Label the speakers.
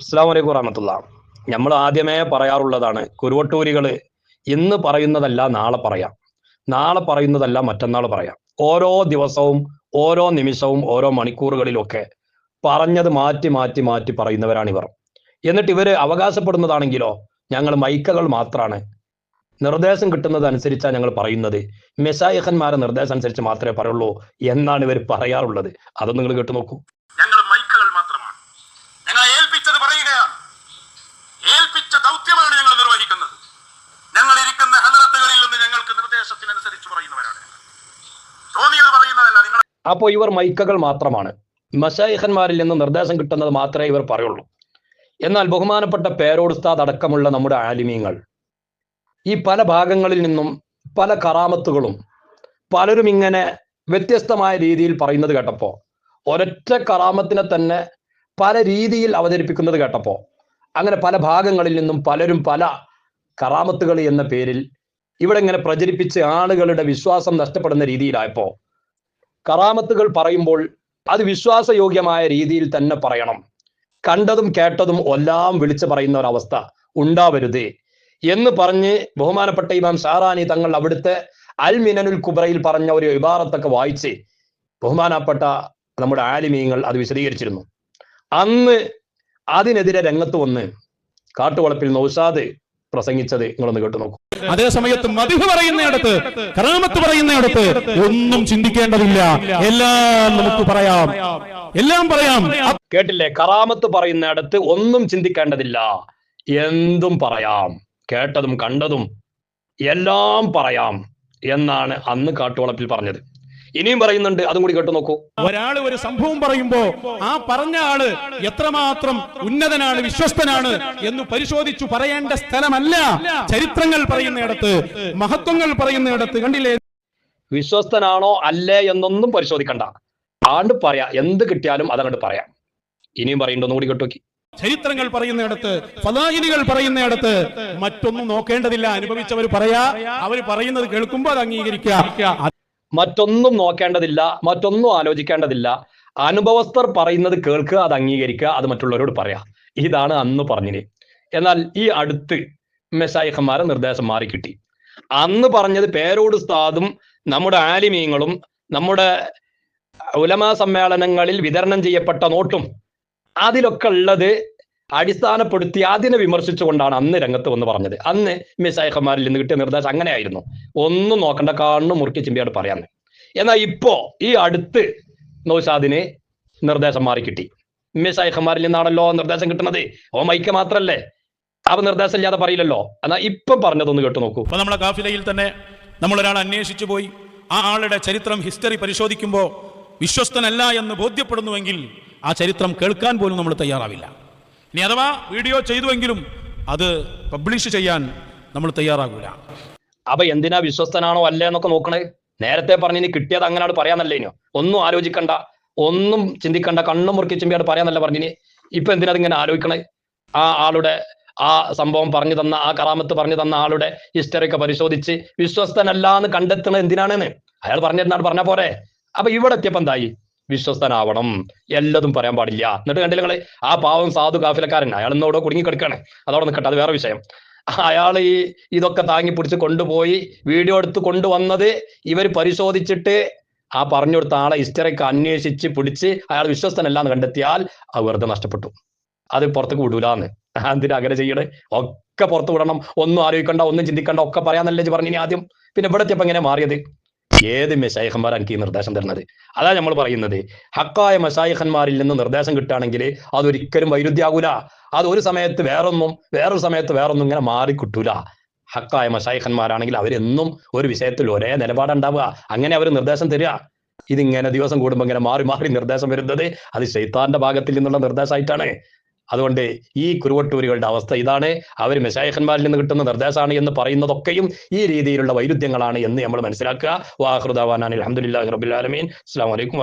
Speaker 1: അസ്സാം വലൈക്കും വറഹമത്തുള്ള. നമ്മൾ ആദ്യമേ പറയാറുള്ളതാണ് കുരുവട്ടൂരികൾ ഇന്ന് പറയുന്നതല്ല നാളെ പറയാം. നാളെ പറയുന്നതല്ല മറ്റന്നാൾ പറയാം. ഓരോ ദിവസവും ഓരോ നിമിഷവും ഓരോ മണിക്കൂറുകളിലൊക്കെ പറഞ്ഞത് മാറ്റി മാറ്റി മാറ്റി പറയുന്നവരാണ് ഇവർ. എന്നിട്ട് ഇവർ അവകാശപ്പെടുന്നതാണെങ്കിലോ ഞങ്ങൾ മൈക്കകൾ മാത്രമാണ് നിർദ്ദേശം കിട്ടുന്നത് അനുസരിച്ചാണ് ഞങ്ങൾ പറയുന്നത്. മെസായിഹന്മാരെ നിർദ്ദേശം അനുസരിച്ച് മാത്രമേ പറയുള്ളൂ എന്നാണ് ഇവർ പറയാറുള്ളത്. അത് നിങ്ങൾ കേട്ടു നോക്കൂ
Speaker 2: ഞങ്ങൾ മൈക്കുകൾ മാത്രമാണ് ഞങ്ങളെ ഏൽപ്പിച്ചത് പറയുകയാണ് ഏൽപ്പിച്ച ദൗത്യമാണ് ഞങ്ങൾ നിർവഹിക്കുന്നത് ഞങ്ങൾ ഇരിക്കുന്ന ഹലറത്തുകളിൽ നിന്ന് ഞങ്ങൾക്ക് നിർദ്ദേശത്തിനനുസരിച്ച് പറയുന്നവരാണ്. തോന്നിയത് പറയുന്നതല്ല നിങ്ങൾ
Speaker 1: ഇവർ മൈക്കകൾ മാത്രമാണ് മഷായിഖന്മാരിൽ നിന്ന് നിർദ്ദേശം കിട്ടുന്നത് മാത്രമേ ഇവർ പറയുള്ളൂ എന്നാൽ ബഹുമാനപ്പെട്ട പേരോടുസ്താദ് അടക്കമുള്ള നമ്മുടെ ആലിമീങ്ങൾ ഈ പല ഭാഗങ്ങളിൽ നിന്നും പല കറാമത്തുകളും പലരും ഇങ്ങനെ വ്യത്യസ്തമായ രീതിയിൽ പറയുന്നത് കേട്ടപ്പോൾ ഒരൊറ്റ കറാമത്തിനെ തന്നെ പല രീതിയിൽ അവതരിപ്പിക്കുന്നത് കേട്ടപ്പോൾ അങ്ങനെ പല ഭാഗങ്ങളിൽ നിന്നും പലരും പല കറാമത്തുകൾ എന്ന പേരിൽ ഇവിടെ ഇങ്ങനെ പ്രചരിപ്പിച്ച് ആളുകളുടെ വിശ്വാസം നഷ്ടപ്പെടുന്ന രീതിയിലായപ്പോൾ കറാമത്തുകൾ പറയുമ്പോൾ അത് വിശ്വാസയോഗ്യമായ രീതിയിൽ തന്നെ പറയണം. കണ്ടതും കേട്ടതും എല്ലാം വിളിച്ചു പറയുന്ന ഒരവസ്ഥ ഉണ്ടാവരുതേ എന്ന് പറഞ്ഞ് ബഹുമാനപ്പെട്ട ഇമാം ഷാറാനി തങ്ങൾ അവിടുത്തെ അൽ മിനനുൽ കുബ്രയിൽ പറഞ്ഞ ഒരു വിഭാഗത്തൊക്കെ വായിച്ച് ബഹുമാനപ്പെട്ട നമ്മുടെ ആലിമീങ്ങൾ അത് വിശദീകരിച്ചിരുന്നു. അന്ന് അതിനെതിരെ രംഗത്ത് വന്ന് കാട്ടുവളപ്പിൽ നൗഷാദ് പ്രസംഗിച്ചത് നിങ്ങളൊന്ന് കേട്ടു നോക്കൂ
Speaker 3: അതേ സമയത്ത് മതിഹ് പറയുന്നിടത്ത് കറാമത്ത് പറയുന്നിടത്ത് ഒന്നും ചിന്തിക്കേണ്ടതില്ല. എല്ലാം നമുക്ക് പറയാം. എല്ലാം പറയാം.
Speaker 1: കേട്ടില്ലേ? കറാമത്ത് പറയുന്നിടത്ത് ഒന്നും ചിന്തിക്കേണ്ടതില്ല. എന്തും പറയാം. കേട്ടതും കണ്ടതും എല്ലാം പറയാം എന്നാണ് അന്ന് കാട്ടുവളപ്പിൽ പറഞ്ഞത്. ഇനിയും പറയുന്നുണ്ട് അതും കൂടി കേട്ടു നോക്കൂ.
Speaker 3: ഒരാൾ ഒരു സംഭവം പറയുമ്പോ ആ പറഞ്ഞ ആൾ എത്രമാത്രം ഉന്നതനാണ് വിശ്വസ്തനാണ് എന്ന് പരിശോധിച്ചു പറയേണ്ട സ്ഥലമല്ല. ചരിത്രങ്ങൾ പറയുന്നിടത്ത് മഹത്വങ്ങൾ പറയുന്നിടത്ത് കണ്ടില്ലേ?
Speaker 1: വിശ്വസ്തനാണോ അല്ലേ എന്നൊന്നും പരിശോധിക്കണ്ട. ആണ്ട് പറയാ എന്ത് കിട്ടിയാലും അതങ്ങോട്ട് പറയാം. ഇനിയും പറയുന്നുണ്ട് ഒന്നും കൂടി കേട്ടു നോക്കി.
Speaker 3: ചരിത്രങ്ങൾ പറയുന്നിടത്ത് ഫലാഹിനികൾ പറയുന്നിടത്ത് മറ്റൊന്നും നോക്കേണ്ടതില്ല. അനുഭവിച്ചവർ പറയാ അവർ പറയുന്നത് കേൾക്കുമ്പോൾ അത് അംഗീകരിക്കുക.
Speaker 1: മറ്റൊന്നും നോക്കേണ്ടതില്ല മറ്റൊന്നും ആലോചിക്കേണ്ടതില്ല. അനുഭവസ്ഥർ പറയുന്നത് കേൾക്കുക അത് അംഗീകരിക്കുക അത് മറ്റുള്ളവരോട് പറയാം. ഇതാണ് അന്ന് പറഞ്ഞത് എന്നാൽ ഈ അടുത്ത് മെസായിഹന്മാരെ നിർദ്ദേശം മാറി കിട്ടി അന്ന് പറഞ്ഞത് പേരോട് സ്ഥാതും നമ്മുടെ ആലിമീങ്ങളും നമ്മുടെ ഉലമാ സമ്മേളനങ്ങളിൽ വിതരണം ചെയ്യപ്പെട്ട നോട്ടും അതിലൊക്കെ ഉള്ളത് അടിസ്ഥാനപ്പെടുത്തി അതിനെ വിമർശിച്ചുകൊണ്ടാണ് അന്ന് രംഗത്ത് വന്ന് പറഞ്ഞത്. അന്ന് മിസായിഖന്മാരിൽ നിന്ന് കിട്ടിയ നിർദ്ദേശം അങ്ങനെയായിരുന്നു. ഒന്നും നോക്കണ്ട കാണും മുറുക്കി ചിമ്പിയോട് പറയാന്ന്. എന്നാൽ ഇപ്പോ ഈ അടുത്ത് നൗഷാദിന് നിർദ്ദേശം മാറി കിട്ടി. മിസായിഖന്മാരിൽ നിന്നാണല്ലോ നിർദ്ദേശം കിട്ടുന്നത്. ഓ മൈക്ക് മാത്രല്ലേ? അപ്പൊ നിർദ്ദേശം ഇല്ലാതെ പറയില്ലല്ലോ. എന്നാ ഇപ്പം പറഞ്ഞതൊന്ന് കേട്ടു നോക്കൂ.
Speaker 3: അപ്പൊ നമ്മളെ കാഫിലയിൽ തന്നെ നമ്മൾ അന്വേഷിച്ചു പോയി. ആ ആളുടെ ചരിത്രം ഹിസ്റ്ററി പരിശോധിക്കുമ്പോൾ വിശ്വസ്തനല്ല എന്ന് ബോധ്യപ്പെടുന്നുവെങ്കിൽ ആ ചരിത്രം കേൾക്കാൻ പോലും നമ്മൾ തയ്യാറാവില്ല. ഇനി അഥവാ വീഡിയോ ചെയ്തുവെങ്കിലും അത് പബ്ലിഷ് ചെയ്യാൻ നമ്മൾ തയ്യാറാകൂല.
Speaker 1: അപ്പൊ എന്തിനാ വിശ്വസ്തനാണോ അല്ലേ എന്നൊക്കെ നോക്കണേ? നേരത്തെ പറഞ്ഞിനി കിട്ടിയത് അങ്ങനെയാണ് പറയാന്നല്ലേ ഇനിയോ ഒന്നും ആലോചിക്കണ്ട. ഒന്നും ചിന്തിക്കണ്ട. കണ്ണും മുറുക്കി ചിമ്പിയാട് പറയാന്നല്ല പറഞ്ഞിനി ഇപ്പൊ എന്തിനാ ഇങ്ങനെ ആലോചിക്കണേ? ആ ആളുടെ ആ സംഭവം പറഞ്ഞു തന്ന ആ കറാമത്ത് പറഞ്ഞു തന്ന ആളുടെ ഹിസ്റ്ററി ഒക്കെ പരിശോധിച്ച് വിശ്വസ്തനല്ല എന്ന് കണ്ടെത്തുന്നത് എന്തിനാണെന്ന്? അയാൾ പറഞ്ഞിരുന്നാണ് പറഞ്ഞ പോരെ. അപ്പൊ ഇവിടെ എത്തിയപ്പോ എന്തായി? വിശ്വസ്തനാവണം. എല്ലതും പറയാൻ പാടില്ല. എന്നിട്ട് കണ്ടില്ല നിങ്ങൾ? ആ പാവം സാധു കാഫിലക്കാരൻ അയാൾ ഇന്നോടെ കുടുങ്ങി കിടക്കാണ് അതവിടെ നിൽക്കട്ടെ അത് വേറെ വിഷയം. അയാൾ ഈ ഇതൊക്കെ താങ്ങി പിടിച്ച് കൊണ്ടുപോയി വീഡിയോ എടുത്ത് കൊണ്ടുവന്നത് ഇവർ പരിശോധിച്ചിട്ട് ആ പറഞ്ഞു കൊടുത്ത ആളെ ഹിസ്റ്ററിക്ക് അന്വേഷിച്ച് പിടിച്ച് അയാൾ വിശ്വസ്തനല്ല എന്ന് കണ്ടെത്തിയാൽ അത് വെറുതെ നഷ്ടപ്പെട്ടു. അത് പുറത്തേക്ക് വിടൂലാന്ന്. എന്തിനാ അങ്ങനെ ചെയ്യണേ? ഒക്കെ പുറത്ത് വിടണം. ഒന്നും ആലോചിക്കണ്ട ഒന്നും ചിന്തിക്കണ്ട ഒക്കെ പറയാന്നല്ലേ പറഞ്ഞു ഇനി ആദ്യം. പിന്നെ ഇവിടെ എത്തിയപ്പോ എങ്ങനെ മാറിയത്? ഏത് മെഷായിഖന്മാർ എനിക്ക് ഈ നിർദ്ദേശം തരുന്നത്? അതാ നമ്മൾ പറയുന്നത്. ഹക്കായ മെസായിഖന്മാരിൽ നിന്ന് നിർദ്ദേശം കിട്ടുകയാണെങ്കിൽ അതൊരിക്കലും വൈരുദ്ധ്യാകൂല. അത് ഒരു സമയത്ത് വേറൊന്നും വേറൊരു സമയത്ത് വേറൊന്നും ഇങ്ങനെ മാറി കിട്ടൂല ഹക്കായ മഷായിഖന്മാരാണെങ്കിൽ അവരെന്നും ഒരു വിഷയത്തിൽ ഒരേ നിലപാടുണ്ടാവുക. അങ്ങനെ അവർ നിർദ്ദേശം തരിക. ഇതിങ്ങനെ ദിവസം കൂടുമ്പോൾ ഇങ്ങനെ മാറി മാറി നിർദ്ദേശം വരുന്നത് അത് ശൈത്താന്റെ ഭാഗത്തിൽ നിന്നുള്ള നിർദ്ദേശമായിട്ടാണ്. അതുകൊണ്ട് ഈ കുരുവട്ടൂരുകളുടെ അവസ്ഥ ഇതാണ്. അവർ മെഷായഖന്മാരിൽ നിന്ന് കിട്ടുന്ന നിർദ്ദേശമാണ് എന്ന് പറയുന്നതൊക്കെയും ഈ രീതിയിലുള്ള വൈരുദ്ധ്യങ്ങളാണ് എന്ന് നമ്മൾ മനസ്സിലാക്കുക. വാഹൃദാൻ അലഹമുല്ലാ റബുലാലമീൻ അസ്സാം വലൈക്കും